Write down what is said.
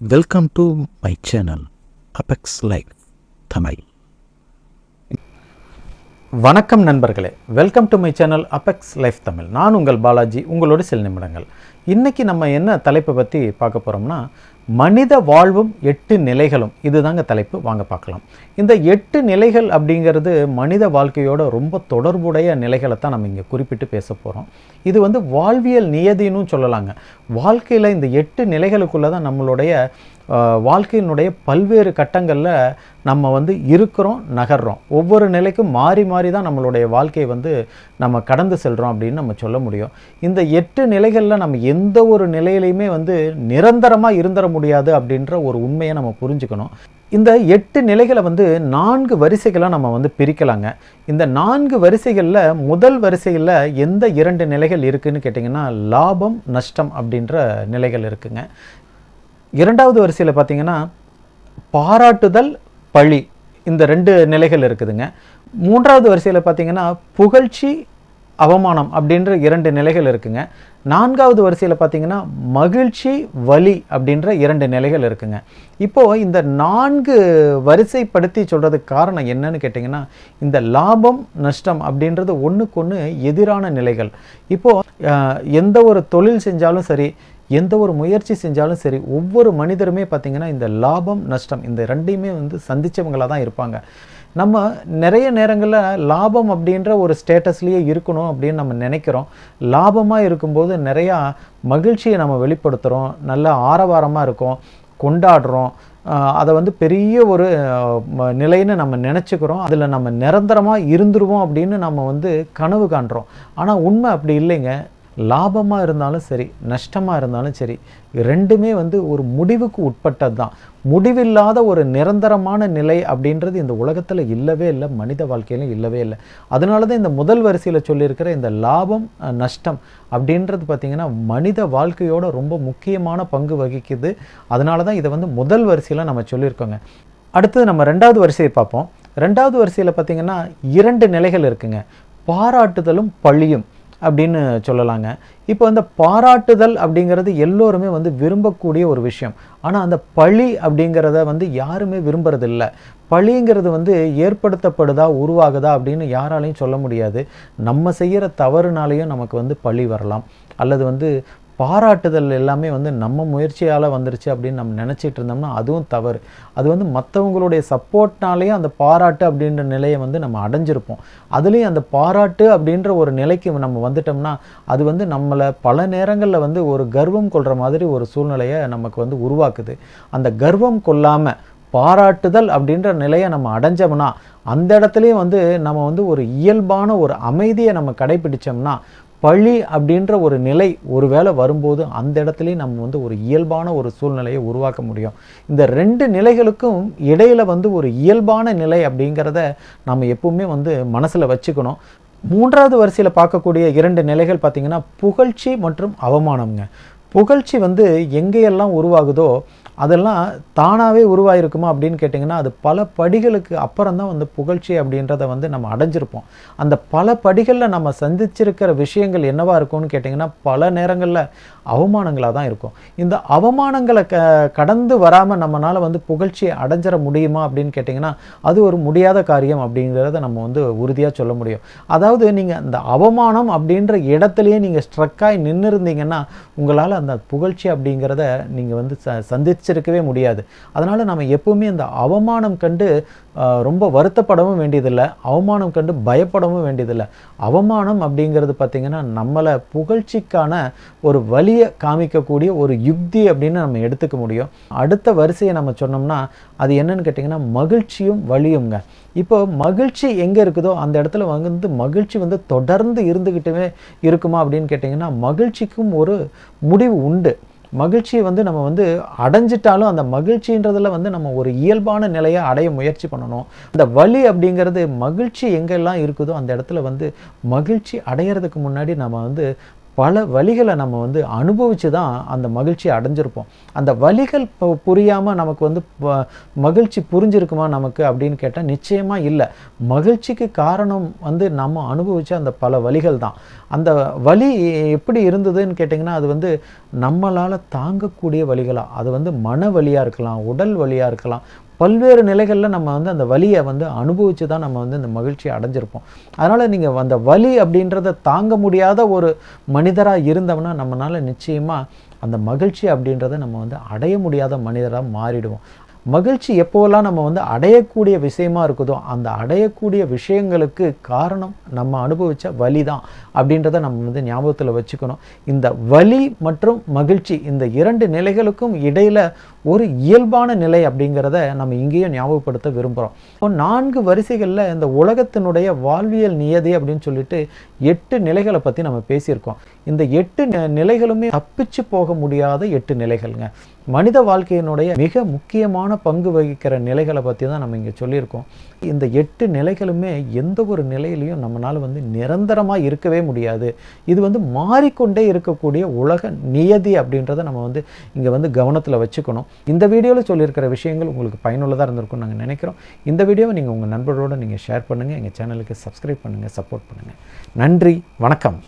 Welcome to my channel Apex Life Tamil வணக்கம் நண்பர்களே. Welcome to my channel Apex Life Tamil நான் உங்கள் பாலாஜி உங்களோட சில நிமிடங்கள் இன்றைக்கி நம்ம என்ன தலைப்பை பற்றி பார்க்க போகிறோம்னா மனித வாழ்வும் எட்டு நிலைகளும். இதுதாங்க தலைப்பு. வாங்க பார்க்கலாம். இந்த எட்டு நிலைகள் அப்படிங்கிறது மனித வாழ்க்கையோட ரொம்ப தொடர்புடைய நிலைகளை தான் நம்ம இங்கே குறிப்பிட்டு பேச போகிறோம் இது வந்து வாழ்வியல் நியதினும் சொல்லலாங்க. வாழ்க்கையில் இந்த எட்டு நிலைகளுக்குள்ளே தான் நம்மளுடைய வாழ்க்கையினுடைய பல்வேறு கட்டங்களில் நம்ம வந்து இருக்கிறோம் நகர்றோம். ஒவ்வொரு நிலைக்கும் மாறி மாறி தான் நம்மளுடைய வாழ்க்கையை வந்து நம்ம கடந்து செல்கிறோம் அப்படின்னு நம்ம சொல்ல முடியும். இந்த எட்டு நிலைகளில் நம்ம எந்த ஒரு நிலையிலையுமே வந்து நிரந்தரமாக இருந்துட முடியாது அப்படின்ற ஒரு உண்மையை நம்ம புரிஞ்சுக்கணும். இந்த எட்டு நிலைகளை வந்து நான்கு வரிசைகளாக நம்ம வந்து பிரிக்கலாங்க. இந்த நான்கு வரிசைகளில் முதல் வரிசையில் எந்த இரண்டு நிலைகள் இருக்குதுன்னு கேட்டிங்கன்னா லாபம் நஷ்டம் அப்படின்ற நிலைகள் இருக்குங்க. இரண்டாவது வரிசையில் பார்த்தீங்கன்னா பாராட்டுதல் பழி. இந்த ரெண்டு நிலைகள் இருக்குதுங்க. மூன்றாவது வரிசையில் பார்த்தீங்கன்னா புகழ்ச்சி அவமானம் அப்படின்ற இரண்டு நிலைகள் இருக்குங்க. நான்காவது வரிசையில் பார்த்தீங்கன்னா மகிழ்ச்சி வலி அப்படின்ற இரண்டு நிலைகள் இருக்குங்க. இப்போது இந்த நான்கு வரிசைப்படுத்தி சொல்கிறதுக்கு காரணம் என்னன்னு கேட்டிங்கன்னா இந்த லாபம் நஷ்டம் அப்படின்றது ஒன்றுக்கு ஒன்று எதிரான நிலைகள். இப்போது எந்த ஒரு தொழில் செஞ்சாலும் சரி எந்த ஒரு முயற்சி செஞ்சாலும் சரி ஒவ்வொரு மனிதருமே பார்த்திங்கன்னா இந்த லாபம் நஷ்டம் இந்த ரெண்டையுமே வந்து சந்தித்தவங்களாக தான் இருப்பாங்க. நம்ம நிறைய நேரங்களில் லாபம் அப்படின்ற ஒரு ஸ்டேட்டஸ்லேயே இருக்கணும் அப்படின்னு நம்ம நினைக்கிறோம். லாபமாக இருக்கும்போது நிறையா மகிழ்ச்சியை நம்ம வெளிப்படுத்துகிறோம் நல்ல ஆரவாரமாக இருக்கும். கொண்டாடுறோம். அதை வந்து பெரிய ஒரு நிலைன்னு நம்ம நினச்சிக்கிறோம். அதில் நம்ம நிரந்தரமாக இருந்துருவோம் அப்படின்னு நம்ம வந்து கனவு காண்றோம். ஆனால் உண்மை அப்படி இல்லைங்க. லாபமாக இருந்தாலும் சரி நஷ்டமாக இருந்தாலும் சரி ரெண்டுமே வந்து ஒரு முடிவுக்கு உட்பட்டது தான். முடிவில்லாத ஒரு நிரந்தரமான நிலை அப்படின்றது இந்த உலகத்தில் இல்லவே இல்லை மனித வாழ்க்கையிலும் இல்லவே இல்லை. அதனால தான் இந்த முதல் வரிசையில் சொல்லியிருக்கிற இந்த லாபம் நஷ்டம் அப்படின்றது பார்த்திங்கன்னா மனித வாழ்க்கையோட ரொம்ப முக்கியமான பங்கு வகிக்குது. அதனால தான் இதை வந்து முதல் வரிசையில் நம்ம சொல்லியிருக்கோங்க. அடுத்தது நம்ம ரெண்டாவது வரிசையை பார்ப்போம். ரெண்டாவது வரிசையில் பார்த்திங்கன்னா இரண்டு நிலைகள் இருக்குங்க. பாராட்டுதலும் பழியும். அப்படின்னு சொல்லலாங்க. இப்போ அந்த பாராட்டுதல் அப்படிங்கிறது எல்லோருமே வந்து விரும்பக்கூடிய ஒரு விஷயம். ஆனால் அந்த பழி அப்படிங்கிறத வந்து யாருமே விரும்புறதில்ல. பழிங்கிறது வந்து ஏற்படுத்தப்படுதா உருவாகுதா அப்படின்னு யாராலையும் சொல்ல முடியாது. நம்ம செய்கிற தவறுனாலையும் நமக்கு வந்து பழி வரலாம். அல்லது வந்து பாராட்டுதல் எல்லாமே வந்து நம்ம முயற்சியால் வந்துருச்சு அப்படின்னு நம்ம நினச்சிட்டு இருந்தோம்னா அதுவும் தவறு. அது வந்து மற்றவங்களுடைய சப்போர்ட்னாலேயும் அந்த பாராட்டு அப்படின்ற நிலையை வந்து நம்ம அடைஞ்சிருப்போம். அதுலேயும் அந்த பாராட்டு அப்படின்ற ஒரு நிலைக்கு நம்ம வந்துட்டோம்னா அது வந்து நம்மளை பல நேரங்களில் வந்து ஒரு கர்வம் கொள்கிற மாதிரி ஒரு சூழ்நிலையை நமக்கு வந்து உருவாக்குது. அந்த கர்வம் கொள்ளாமல் பாராட்டுதல் அப்படின்ற நிலையை நம்ம அடைஞ்சோம்னா அந்த இடத்துலையும் வந்து நம்ம வந்து ஒரு இயல்பான ஒரு அமைதியை நம்ம கடைபிடிச்சோம்னா பழி அப்படின்ற ஒரு நிலை ஒருவேளை வரும்போது அந்த இடத்துலையும் நம்ம வந்து ஒரு இயல்பான ஒரு சூழ்நிலையை உருவாக்க முடியும். இந்த ரெண்டு நிலைகளுக்கும் இடையில வந்து ஒரு இயல்பான நிலை அப்படிங்கிறத நம்ம எப்பவுமே வந்து மனசில் வச்சுக்கணும். மூன்றாவது வரிசையில் பார்க்கக்கூடிய இரண்டு நிலைகள் பார்த்திங்கன்னா புகழ்ச்சி மற்றும் அவமானம்ங்க. புகழ்ச்சி வந்து எங்கேயெல்லாம் உருவாகுதோ அதெல்லாம் தானாகவே உருவாயிருக்குமா அப்படின்னு கேட்டிங்கன்னா அது பல படிகளுக்கு அப்புறம் தான் வந்து புகழ்ச்சி அப்படின்றத வந்து நம்ம அடைஞ்சிருப்போம். அந்த பல படிகளில் நம்ம சந்திச்சிருக்கிற விஷயங்கள் என்னவாக இருக்கும்னு கேட்டிங்கன்னா பல நேரங்களில் அவமானங்களாக தான் இருக்கும். இந்த அவமானங்களை க கடந்து வராமல் நம்மளால் வந்து புகழ்ச்சியை அடைஞ்சிட முடியுமா அப்படின்னு கேட்டிங்கன்னா அது ஒரு முடியாத காரியம் அப்படிங்கிறத நம்ம வந்து உறுதியாக சொல்ல முடியும். அதாவது நீங்கள் அந்த அவமானம் அப்படின்ற இடத்துலையே நீங்கள் ஸ்ட்ரக்காகி நின்று இருந்தீங்கன்னா உங்களால் அந்த புகழ்ச்சி அப்படிங்கிறத நீங்கள் வந்து ச சந்திச்சிருக்கவே முடியாது. அதனால் நம்ம எப்பவுமே அந்த அவமானம் கண்டு ரொம்ப வருத்தப்படவும் வேண்டியதில்லை. அவமானம் கண்டு பயப்படவும் வேண்டியதில்லை. அவமானம் அப்படிங்கிறது பார்த்திங்கன்னா நம்மளை புகழ்ச்சிக்கான ஒரு வழியை காமிக்கக்கூடிய ஒரு யுக்தி அப்படின்னு நம்ம எடுத்துக்க முடியும். அடுத்த வரிசையை நம்ம சொன்னோம்னா அது என்னன்னு கேட்டிங்கன்னா மகிழ்ச்சியும் வலியுங்க இப்போ மகிழ்ச்சி எங்கே இருக்குதோ அந்த இடத்துல வந்து மகிழ்ச்சி வந்து தொடர்ந்து இருந்துக்கிட்டுமே இருக்குமா அப்படின்னு கேட்டிங்கன்னா மகிழ்ச்சிக்கும் ஒரு முடிவு உண்டு. மகிழ்ச்சியை வந்து நம்ம வந்து அடைஞ்சிட்டாலும் அந்த மகிழ்ச்சின்றதில் வந்து நம்ம ஒரு இயல்பான நிலையை அடைய முயற்சி பண்ணணும். இந்த வலி அப்படிங்கிறது மகிழ்ச்சி எங்கெல்லாம் இருக்குதோ அந்த இடத்துல வந்து மகிழ்ச்சி அடையிறதுக்கு முன்னாடி நம்ம வந்து பல வழிகளை நம்ம வந்து அனுபவித்து தான் அந்த மகிழ்ச்சியை அடைஞ்சிருப்போம். அந்த வழிகள் பு- புரியாமல் நமக்கு வந்து மகிழ்ச்சி புரிஞ்சிருக்குமா நமக்கு அப்படின்னு கேட்டால் நிச்சயமாக இல்லை. மகிழ்ச்சிக்கு காரணம் வந்து நம்ம அனுபவித்த அந்த பல வழிகள் தான். அந்த வலி எப்படி இருந்ததுன்னு கேட்டிங்கன்னா அது வந்து நம்மளால் தாங்கக்கூடிய வழிகளாக அது வந்து மன வலியாக இருக்கலாம் உடல் வலியாக இருக்கலாம் பல்வேறு நிலைகளில் நம்ம வந்து அந்த வலியை வந்து அனுபவித்து தான் நம்ம வந்து இந்த மகிழ்ச்சியை அடைஞ்சிருப்போம். அதனால் நீங்கள் அந்த வலி அப்படின்றத தாங்க முடியாத ஒரு மனிதராக இருந்தோம்னா நம்மளால் நிச்சயமாக அந்த மகிழ்ச்சி அப்படின்றத நம்ம வந்து அடைய முடியாத மனிதராக மாறிடுவோம். மகிழ்ச்சி எப்போவெல்லாம் நம்ம வந்து அடையக்கூடிய விஷயமா இருக்குதோ அந்த அடையக்கூடிய விஷயங்களுக்கு காரணம் நம்ம அனுபவித்த வலி தான் அப்படின்றத நம்ம வந்து ஞாபகத்தில் வச்சுக்கணும். இந்த வலி மற்றும் மகிழ்ச்சி இந்த இரண்டு நிலைகளுக்கும் இடையில ஒரு இயல்பான நிலை அப்படிங்கிறத நம்ம இங்கேயும் ஞாபகப்படுத்த விரும்புகிறோம் இப்போ நான்கு வரிசைகளில் இந்த உலகத்தினுடைய வாழ்வியல் நியதி அப்படின்னு சொல்லிட்டு எட்டு நிலைகளை பற்றி நம்ம பேசியிருக்கோம். இந்த எட்டு நிலைகளுமே தப்பிச்சு போக முடியாத எட்டு நிலைகள்ங்க. மனித வாழ்க்கையினுடைய மிக முக்கியமான பங்கு வகிக்கிற நிலைகளை பற்றி தான் நம்ம இங்கே சொல்லியிருக்கோம். இந்த எட்டு நிலைகளுமே எந்த ஒரு நிலையிலையும் நம்மளால் வந்து நிரந்தரமாக இருக்கவே முடியாது. இது வந்து மாறிக்கொண்டே இருக்கக்கூடிய உலக நியதி அப்படின்றத நம்ம வந்து இங்கே வந்து கவனத்தில் வச்சுக்கணும். இந்த வீடியோவில் சொல்லியிருக்கிற விஷயங்கள் உங்களுக்கு பயனுள்ளதாக இருந்திருக்கும் நாங்கள் நினைக்கிறோம். இந்த வீடியோவை நீங்கள் உங்கள் நண்பரோடு நீங்கள் ஷேர் பண்ணுங்கள் எங்கள் சேனலுக்கு சப்ஸ்கிரைப் பண்ணுங்கள் சப்போர்ட் பண்ணுங்கள் நன்றி வணக்கம்.